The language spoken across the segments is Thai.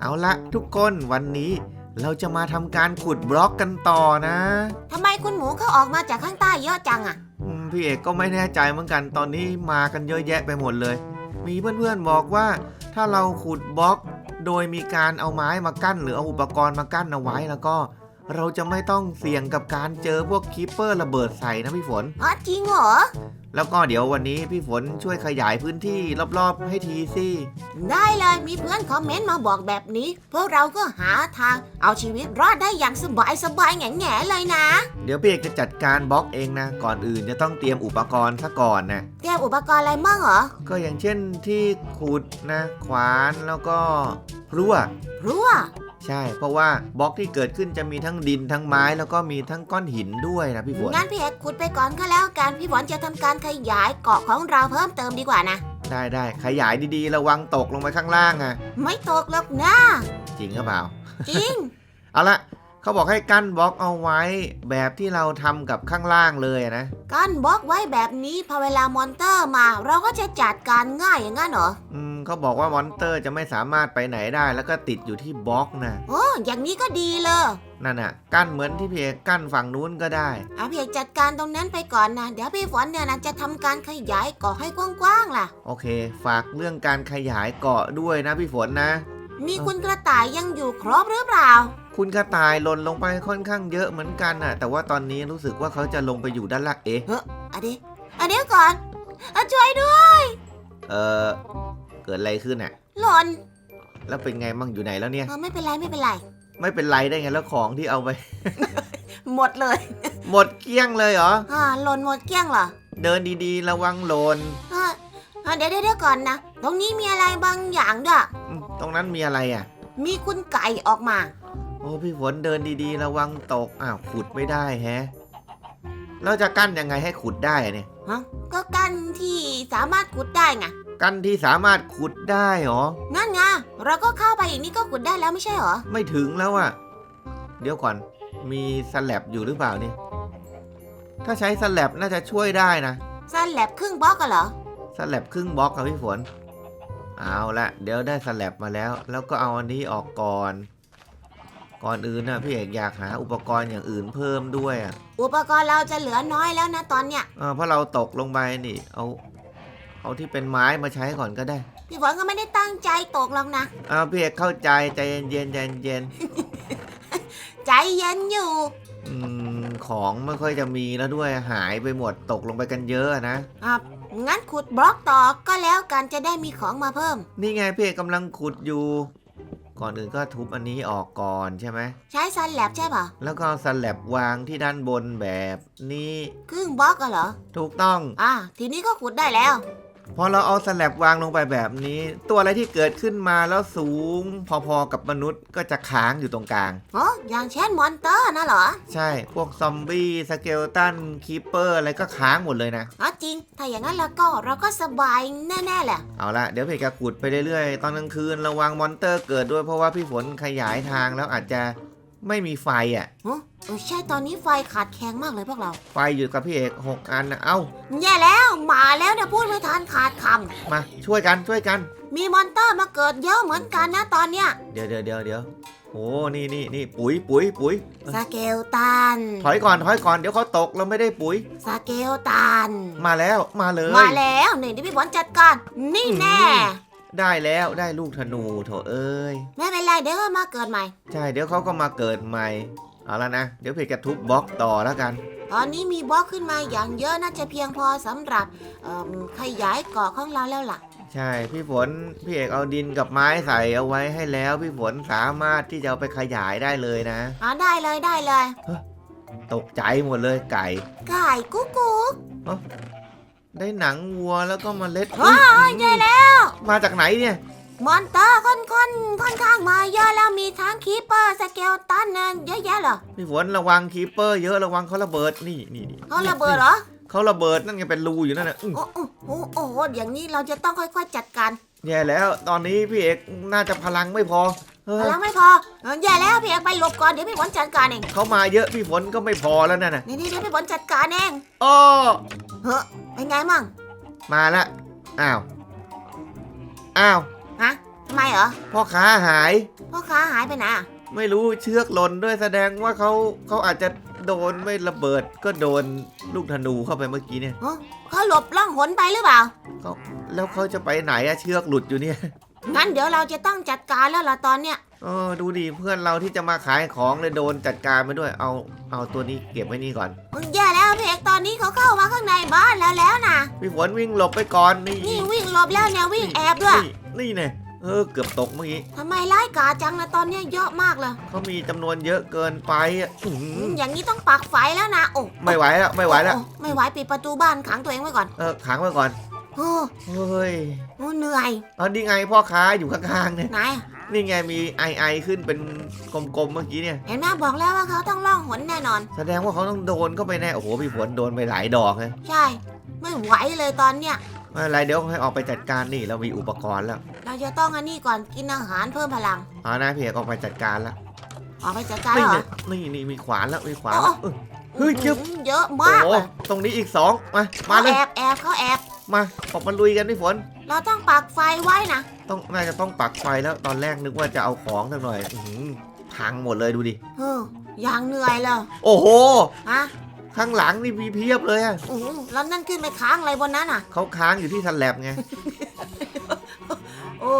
เอาละทุกคนวันนี้เราจะมาทำการขุดบล็อกกันต่อนะทำไมคุณหมูเขาออกมาจากข้างใต้เยอะจังอะอืมพี่เอกก็ไม่แน่ใจเหมือนกันตอนนี้มากันเยอะแยะไปหมดเลย มีเพื่อนๆบอกว่าถ้าเราขุดบล็อก โดยมีการเอาไม้มากั้นหรือเอาอุปกรณ์มากั้นเอาไว้แล้วก็ เราจะไม่ต้องเสี่ยงกับการเจอพวกคีปเปอร์ระเบิดใส่นะพี่ฝน อ๋อจริงเหรอ แล้วก็เดี๋ยววันนี้พี่ฝนช่วยขยายพื้นที่รอบๆให้ทีสิได้เลยมีเพื่อนคอมเมนต์มาบอกแบบนี้ พวกเราก็หาทางเอาชีวิตรอดได้อย่างสบายสบายๆแง่แง่ๆเลยนะเดี๋ยวพี่เอกจะจัดการบล็อกเองนะ ก่อนอื่นจะต้องเตรียมอุปกรณ์ซะก่อนนะ เตรียมอุปกรณ์อะไรมั่งเหรอก็อย่างเช่นที่ขุดนะ ขวานแล้วก็พลั่วรั่ว ใช่ เพราะว่าบล็อกที่เกิดขึ้นจะมีทั้งดินทั้งไม้แล้วก็มีทั้งก้อนหินด้วยนะพี่ฝนงั้นพี่เอกขุดไปก่อนก็แล้วกันพี่ฝนจะทำการขยายเกาะของเราเพิ่มเติมดีกว่านะ ได้ได้ขยายดีๆ ระวังตกลงไปข้างล่างอะไม่ตกหรอกนะจริงหรือเปล่า จริง เอาละเขาบอกให้กั้นบล็อกเอาไว้แบบที่เราทำกับข้างล่างเลยอะนะ กั้นบล็อกไว้แบบนี้พอเวลามอนเตอร์มา เราก็จะจัดการง่ายอย่างนั้นเหรอ อืม เขาบอกว่ามอนเตอร์จะไม่สามารถไปไหนได้ แล้วก็ติดอยู่ที่บล็อกนะโอ้อย่างนี้ก็ดีเลย นั่นน่ะ กั้นเหมือนที่พี่เอกกั้นฝั่งนู้นก็ได้ เอาพี่เอกจัดการตรงนั้นไปก่อนนะ เดี๋ยวพี่ฝนเนี่ยนะจะทำการขยายเกาะให้กว้างๆล่ะ โอเค ฝากเรื่องการขยายเกาะด้วยนะพี่ฝนนะ นี่คุณกระต่ายยังอยู่ครบหรือเปล่าคุณกระต่ายหล่นลงไปค่อนข้างเยอะเหมือนกันน่ะ แต่ว่าตอนนี้รู้สึกว่าเขาจะลงไปอยู่ด้านล่างเอ๊ะอันนี้อันนี้ก่อนอะช่วยด้วย เออ เกิดอะไรขึ้นน่ะ หล่นแล้วเป็นไงมั่งอยู่ไหนแล้วเนี่ย เออไม่เป็นไรไม่เป็นไร ไม่เป็นไรได้ไงแล้วของที่เอาไป หมดเลยหมดเกลี้ยงเลยเหรอ อ่าหล่นหมดเกลี้ยงเหรอเดินดีๆ ระวังหล่นอ่าอ่าเดี๋ยวเดี๋ยวเดี๋ยวก่อนนะ ตรงนี้มีอะไรบางอย่างด้วย อืมตรงนั้นมีอะไรอะ มีคุณไก่ออกมา โอ้พี่ฝนเดินดีๆ ระวังตกอ้าวขุดไม่ได้แฮะเราจะกั้นยังไงให้ขุดได้อะเนี่ย ฮะ ก็กันที่สามารถขุดได้ไง กั้นที่สามารถขุดได้เหรอ นั่นไงเราก็เข้าไปอีกนี่ก็ขุดได้แล้วไม่ใช่เหรอ ไม่ถึงแล้วอะเดี๋ยวก่อน มีสแลบอยู่หรือเปล่าเนี่ย ถ้าใช้สแลบน่าจะช่วยได้นะซันแลบครึ่งบล็อกกันเหรอสแลบครึ่งบล็อกอะพี่ฝน เอาละเดี๋ยวได้สแลบมาแล้ว แล้วก็เอาอันนี้ออกก่อน ก่อนอื่นนะพี่เอกอยากหาอุปกรณ์อย่างอื่นเพิ่มด้วยอะอุปกรณ์เราจะเหลือน้อยแล้วนะตอนเนี้ยเออเพราะเราตกลงไปนี่ เอา เอาที่เป็นไม้มาใช้ก่อนก็ได้พี่ฝนก็ไม่ได้ตั้งใจตกหรอกนะเอาพี่เอกเข้าใจใจเย็นๆใจเย็นใจเย็นอยู่ ๆอืมของไม่ค่อยจะมีแล้วด้วยหายไปหมดตกลงไปกันเยอะอะนะ อะงั้นขุดบล็อกต่อก็แล้วกันจะได้มีของมาเพิ่ม นี่ไงพี่เอกกำลังขุดอยู่ ก่อนอื่นก็ทุบอันนี้ออกก่อนใช่ไหม ใช้ซันแลบใช่ป่ะแล้วก็เอาสแลับวางที่ด้านบนแบบนี้ ครึ่งบล็อกอะเหรอ ถูกต้อง อะทีนี้ก็ขุดได้แล้ว พอเราเอาสแลับวางลงไปแบบนี้ ตัวอะไรที่เกิดขึ้นมาแล้วสูง พอๆกับมนุษย์ก็จะค้างอยู่ตรงกลางอ๋ออย่างเช่นมอนเตอร์นะเหรอ ใช่พวกซอมบี้สเกลตันคีเปอร์อะไรก็ค้างหมดเลยนะ อ๋อจริง ถ้าอย่างนั้นแล้วก็เราก็สบายแน่ๆแหละ เอาละเดี๋ยวพี่เอกจะขุดไปเรื่อยๆ ตอนกลางคืนระวังมอนเตอร์เกิดด้วยเพราะว่าพี่ฝนขยายทางแล้วอาจจะ ไม่มีไฟอะอ๋อเออใช่ตอนนี้ไฟขาดแคลนมากเลยพวกเรา ไฟอยู่กับพี่เอกหกอันนะเอ้าแย่แล้วมาแล้วเนี่ยพูดไม่ทันขาดคมาช่วยกันช่วยกันำมีมอนเตอร์มาเกิดเยอะเหมือนกันนะตอนเนี้ยเดี๋ยวเดี๋ยวเดี๋ยวเดี๋ยวโอ้นี่นี่นี่ปุ๋ยปุ๋ยปุ๋ยสเกลตันถอยก่อนถอยก่อนเดี๋ยวเขาตกเราไม่ได้ปุ๋ย สเกลตันมาแล้วมาเลย มาแล้วนี่ที่พี่ฝนจัดการนี่แน่ ได้แล้วได้ลูกธนูโถเอ้ย ไม่เป็นไรเดี๋ยวก็มาเกิดใหม่ ใช่เดี๋ยวเขาก็มาเกิดใหม่ เอาละนะ เดี๋ยวเพจจะทุบบล็อกต่อแล้วกัน ตอนนี้มีบล็อกขึ้นมาอย่างเยอะน่าจะเพียงพอสำหรับเอิ่มขยายเกาะของเราแล้วล่ะ ใช่พี่ฝนพี่เอกเอาดินกับไม้ใส่เอาไว้ให้แล้ว พี่ฝนสามารถที่จะเอาไปขยายได้เลยนะ อ๋อได้เลยได้เลยตกใจหมดเลยไก่ ไก่กุ๊กกุ๊ก ได้หนังวัวแล้วก็เมล็ดว้าอุ๊วยใช่แล้ว มาจากไหนเนี่ย มอนเตอร์ค่อนค่อนค่อนข้างมาเยอะแล้วมีทั้งคีเปอร์สเกลตันเนี่ยเยอะแยะเหรอพี่ฝนระวังคีเปอร์เยอะระวังเขาระเบิดนี่นี่นี่เขาระเบิดเหรอเขาระเบิดนั่นไงเป็นรูอยู่นั่นน่ะอื้อโอ้โอ้โอ้โอ้อย่างนี้เราจะต้องค่อย ๆ จัดการแย่แล้ว ตอนนี้พี่เอกน่าจะพลังไม่พอเอ พอลังไม่พอเออแย่แล้วพี่เอกไปหลบก่อนเดี๋ยวพี่ฝนจัดการเองเขามาเยอะพี่ฝนก็ไม่พอแล้วนั่นน่ะนี่นี่เดี๋ยวพี่ฝนจัดการเองอ้อเฮ้เป็นไงมั่งมาละอ้าวอ้าวฮะทำไมเหรอพ่อค้าหายพ่อค้าหายไปไหนอะไม่รู้เชือกหล่นด้วยแสดงว่าเขาเขาอาจจะโดนไม่ระเบิดก็โดนลูกธนูเข้าไปเมื่อกี้เนี่ยฮะเขาหลบล่องหนไปหรือเปล่าเขาแล้วเขาจะไปไหนอะเชือกหลุดอยู่เนี่ย งั้นเดี๋ยวเราจะต้องจัดการแล้วล่ะตอนเนี้ย เออดูดิเพื่อนเราที่จะมาขายของเลยโดนจัดการไปด้วยเอาเอาตัวนี้เก็บไว้นี่ก่อนมึงแย่แล้วพี่เอกตอนนี้เขาเข้ามาข้างในบ้านแล้วแล้วนะพี่ฝนวิ่งหลบไปก่อนนี่นี่วิ่งหลบแล้วเนี่ยวิ่งแอบด้วย นี่นี่เนี่ยเออเกือบตกเมื่อกี้ทำไมไล่กาจังนะตอนเนี้ยเยอะมากเลยเขามีจำนวนเยอะเกินไปอะอื้อหือือมอย่างนี้ต้องปักไฟแล้วนะโอ้ไม่ไหวแล้วไม่ไหวแล้วโอ้ไม่ไหวปิดประตูบ้านขังตัวเองไว้ก่อน เออขังไว้ก่อน โอ้เฮ้ยโอ้เหนื่อยเอานี่ไงพ่อค้าอยู่ข้างๆเนี่ยไหนนี่ไงมีไอไอขึ้นเป็นกลมๆเมื่อกี้เนี่ย เห็นไหมบอกแล้วว่าเขาต้องล่องหนแน่นอน แสดงว่าเขาต้องโดนเข้าไปแน่โอ้โหพี่ฝนโดนไปหลายดอกเลยใช่ ไม่ไหวเลยตอนเนี้ยไม่เป็นไรเดี๋ยวให้ออกไปจัดการนี่เรามีอุปกรณ์แล้ว เราจะต้องอันนี้ก่อนกินอาหารเพิ่มพลังเอานะพี่เอกออกไปจัดการแล้วออกไปจัดการนี่เหรอเนี่ยนี่นี่มีขวานแล้วมีขวานแล้วเออเฮ้ยจึ๊บอืมเยอะโอ้มากโหเลยตรงนี้อีกสองมามาเขาเลยแอบแอบเขาแอบ มาออกมาลุยกันพี่ฝน เราต้องปักไฟไว้นะ ต้องน่าจะต้องปักไฟแล้วตอนแรกนึกว่าจะเอาของสักหน่อยอื้อหือพังหมดเลยดูดิ เอออย่างเหนื่อยเลยโอ้โห ฮะข้างหลังนี่มีเพียบเลยอะอือแล้วนั่นขึ้นไปค้างอะไรบนนั้นอะ เขาค้างอยู่ที่ทันแลบไง โอ้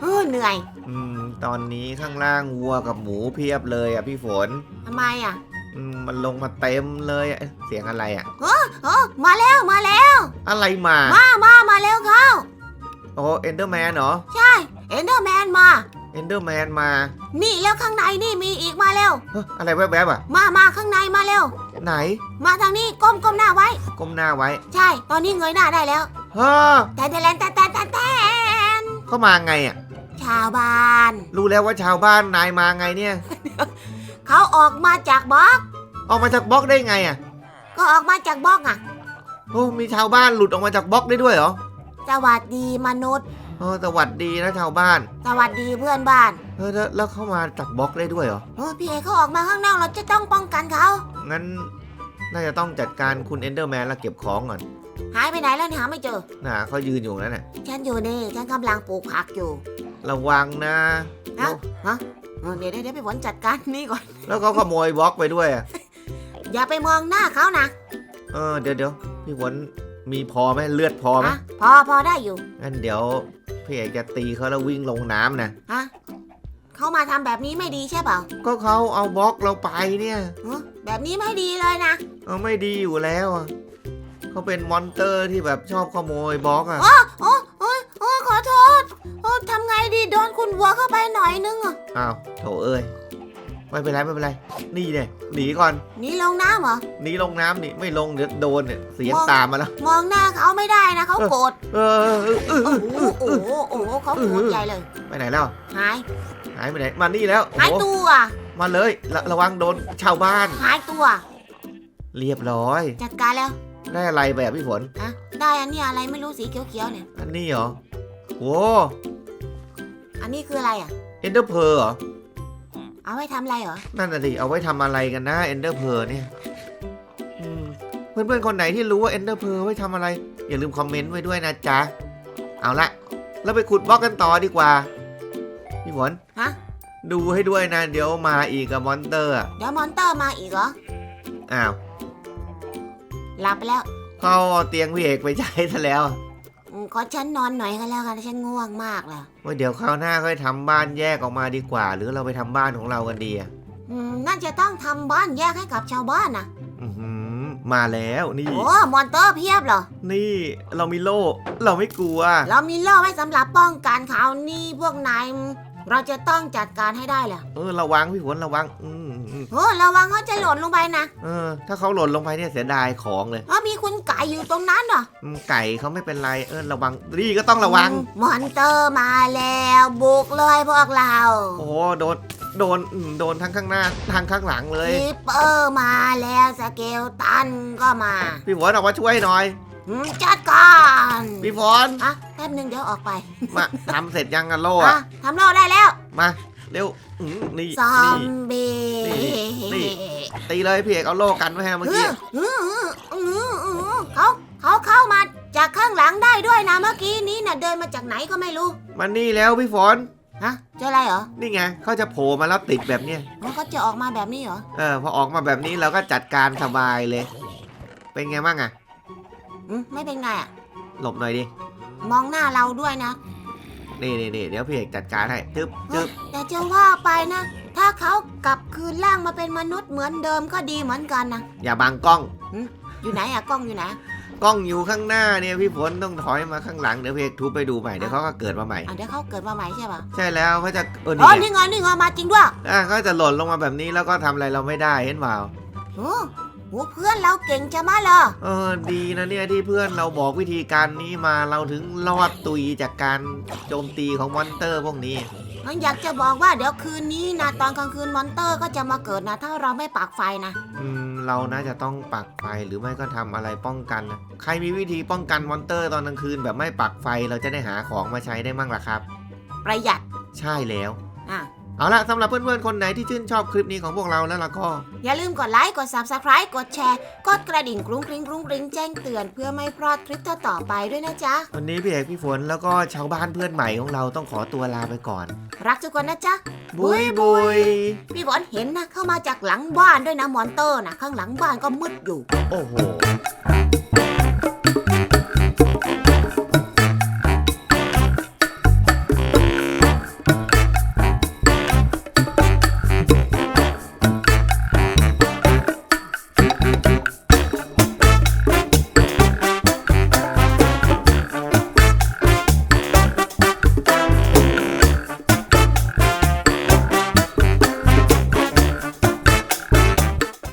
เออเหนื่อยอืม ตอนนี้ข้างล่างวัวกับหมูเพียบเลยอะพี่ฝน ทำไมอะ อืมมันลงมาเต็มเลยอะเสียงอะไรอะเออมาแล้วมาแล้ว อะไรมา มามามาแล้วเขาโอ้เอนเดอร์แมนเหรอใช่เอ็นเดอร์แมนมา เอนเดอร์แมนมานี่แล้วข้างในนี่มีอีกมาเร็ว เฮ้ยอะไรแวบๆอะมามาข้างในมาเร็ว ไหนมาทางนี้ก้มก้มหน้าไว้ ก้มหน้าไว้ใช่ ตอนนี้เงยหน้าได้แล้ว เฮ้อแต่แต่แต่แต่แต่แต่เขามาไงอะชาวบ้าน รู้แล้วว่าชาวบ้านนายมาไงเนี่ย เขาออกมาจากบล็อก ออกมาจากบล็อกได้ไงอะ ก็ออกมาจากบล็อกอะ โอ้มีชาวบ้านหลุดออกมาจากบล็อกได้ด้วยเหรอสวัสดีมนุษย์ เออสวัสดีนะชาวบ้าน สวัสดีเพื่อนบ้าน เออแล้วแล้วเข้ามาจากบล็อกได้ด้วยเหรอเออพี่เอเขาออกมาข้างนอกเราจะต้องป้องกันเขา งั้น น่าจะต้องจัดการคุณเอนเดอร์แมนแล้วเก็บของก่อนหายไปไหนแล้วเนี่ยหาไม่เจอ น่ะเขายืนอยู่นั่นน่ะ ฉันอยู่นี่ฉันกำลังปลูกผักอยู่ ระวังนะฮะ เออเดี๋ยวเดี๋ยวเดี๋ยวไปฝนจัดการนี่ก่อน แล้วเขาขโมยบล็อกไปด้วยอะอย่าไปมองหน้าเขานะเออเดี๋ยวเดี๋ยวพี่ฝนมีพอไหมเลือดพอไหมฮะพอพอได้อยู่งั้นเดี๋ยวพี่เอกจะตีเขาแล้ววิ่งลงน้ำนะฮะเขามาทำแบบนี้ไม่ดีใช่เปล่าก็เขาเอาบล็อกเราไปเนี่ยเออแบบนี้ไม่ดีเลยนะเออไม่ดีอยู่แล้วอะเขาเป็นมอนเตอร์ที่แบบชอบขโมยบล็อกอะโอ้ ดีโดนคุณวัวเข้าไปหน่อยนึงอะอ้าวโถเอ้ยไม่เป็นไรไม่เป็นไร นี่เนี่ยหนีก่อนหนี่ลงน้ำเหรอ หนีลงน้ำนี่ไม่ลงเดี๋ยวโดนเนี่ยเสียงมองตามมาแล้ว มองหน้าเขาไม่ได้นะเขาโกรธเออเออเออเออโอ้โหโอ้โหโอ้โหเขาโกรธใหญ่เลยไปไหนแล้วหายหายไปไหนมานี่แล้วโอ้หายโหตัวมาเลยระระวังโดนชาวบ้าน หายตัว เรียบร้อย จัดการแล้วได้อะไรไปอะพี่ฝน อะได้อันนี้อะไรไม่รู้สีเขียวๆเนี่ยอันนี้เหรอโว้อั นนี้คืออะไรอะ เอนเดอร์เพอร์เหรอ เอาไว้ทำอะไรเหรอ นั่นน่ะดิ เอาไว้ทำอะไรกันนะเอนเดอร์เพอร์เนี่ยอืมเพื่อนๆ คนไหนที่รู้ว่าเอนเดอร์เพอร์ไว้ทำอะไร อย่าลืมคอมเมนต์ไว้ด้วยนะจ๊ะ เอาละเราไปขุดบล็อกกันต่อดีกว่า พี่ฝนฮะ ดูให้ด้วยนะ เดี๋ยวมาอีกกับมอนเตอร์อะเดี๋ยวมอนเตอร์มาอีกเหรอ อ้าว หลับไปแล้ว เขาเอาเตียงพี่เอกไปใช้ซะแล้วอืม ขอฉันนอนหน่อยก็แล้วกันฉันง่วงมากแล้วว่าเดี๋ยวคราวหน้าค่อยทำบ้านแยกออกมาดีกว่า หรือเราไปทำบ้านของเรากันดีอะอืมน่าจะต้องทำบ้านแยกให้กับชาวบ้านนะอื้อหือมาแล้วนี่ โอ้มอนเตอร์เพียบเหรอ นี่เรามีโล่เราไม่กลัว เรามีโล่ไว้สำหรับป้องกันเขานี่พวกนายเราจะต้องจัดการให้ได้แหละ เออระวังพี่ฝนระวังอืมอืม โอ้ระวังเขาจะหล่นลงไปนะเออ ถ้าเขาหล่นลงไปเนี่ยเสียดายของเลยเพราะมีคุณไก่อยู่ตรงนั้นเหรออืมไก่เขาไม่เป็นไรเออระวังนี่ก็ต้องระวังอืมมอนเตอร์มาแล้วบุกเลยพวกเราโอ้โหโดนโดนอืมโดนทั้งข้างหน้าทั้งข้างหลังเลย ลิปเปอร์มาแล้วสเกลตันก็มาพี่ฝนออกมาช่วยหน่อยอืมจัดการพี่ฝนอะแป๊บหนึงเดี๋ยวออกไปมาทำเสร็จยังกันโล่อะอะทำโล่ได้แล้ว มา เร็วอืมนี่ซอนี่ มบี้นี่ ตีเลยพี่เอกเอาโล่กันไว้ให้เมื่อกี้อื้ออื้ออื้ออื้อเขาเขาเข้ามาจากข้างหลังได้ด้วยนะเมื่อกี้นี้นะเดินมาจากไหนก็ไม่รู้มันนี่แล้วพี่ฝนฮะเจออะไรเหรอนี่ไงเขาจะโผล่มาแล้วติดแบบเนี้ยแล้วเขาจะออกมาแบบนี้เหรอเออพอออกมาแบบนี้เราก็จัดการสบายเลย เป็นไงบ้างอะอืมไม่เป็นไงอะหลบหน่อยดิมองหน้าเราด้วยนะ นี่นี่นี่เดี๋ยวพี่เอกจัดการให้จึ๊บจึ๊บแต่จะว่าไปนะ ถ้าเขากลับคืนร่างมาเป็นมนุษย์เหมือนเดิมก็ดีเหมือนกันนะอย่าบังกล้อง อยู่ไหนอะกล้องอยู่ไหนกล้องอยู่ข้างหน้าเนี่ยพี่ฝนต้องถอยมาข้างหลังเดี๋ยวพี่เอกทุบไปดูใหม่เดี๋ยวเขาก็เกิดมาใหม่อะเดี๋ยวเขาเกิดมาใหม่ใช่ปะใช่แล้วเขาจะเอออ๋อนี่ไงนี่ไงนี่ไงมาจริงด้วยอะเขาจะหล่นลงมาแบบนี้แล้วก็ทำอะไรเราไม่ได้เห็นเปล่าโอ้ โหเพื่อนเราเก่งจะมาเหรอเออดีนะเนี่ยที่เพื่อนเราบอกวิธีการนี้มาเราถึงรอดตุยจากการโจมตีของมอนเตอร์พวกนี้มันอยากจะบอกว่าเดี๋ยวคืนนี้นะตอนกลางคืนมอนเตอร์ก็จะมาเกิดนะถ้าเราไม่ปักไฟนะ อืมเราน่าจะต้องปักไฟหรือไม่ก็ทำอะไรป้องกันนะใครมีวิธีป้องกันมอนเตอร์ตอนกลางคืนแบบไม่ปักไฟเราจะได้หาของมาใช้ได้มั่งล่ะครับ ประหยัดใช่แล้วอะ เอาละสำหรับเพื่อนๆ คนไหนที่ชื่นชอบคลิปนี้ของพวกเราแล้วล่ะก็ อย่าลืมกดไลค์ กด subscribe กดแชร์ กดกระดิ่งกรุ้งกริ้งกรุ้งกริ้งแจ้งเตือนเพื่อไม่พลาดคลิปต่อๆไปด้วยนะจ๊ะ วันนี้พี่เอกพี่ฝนแล้วก็ชาวบ้านเพื่อนใหม่ของเราต้องขอตัวลาไปก่อน รักทุกคนนะจ๊ะ บุยบุยพี่ฝนเห็นนะเข้ามาจากหลังบ้านด้วยนะมอนเตอร์นะข้างหลังบ้านก็มืดอยู่ โอ้โห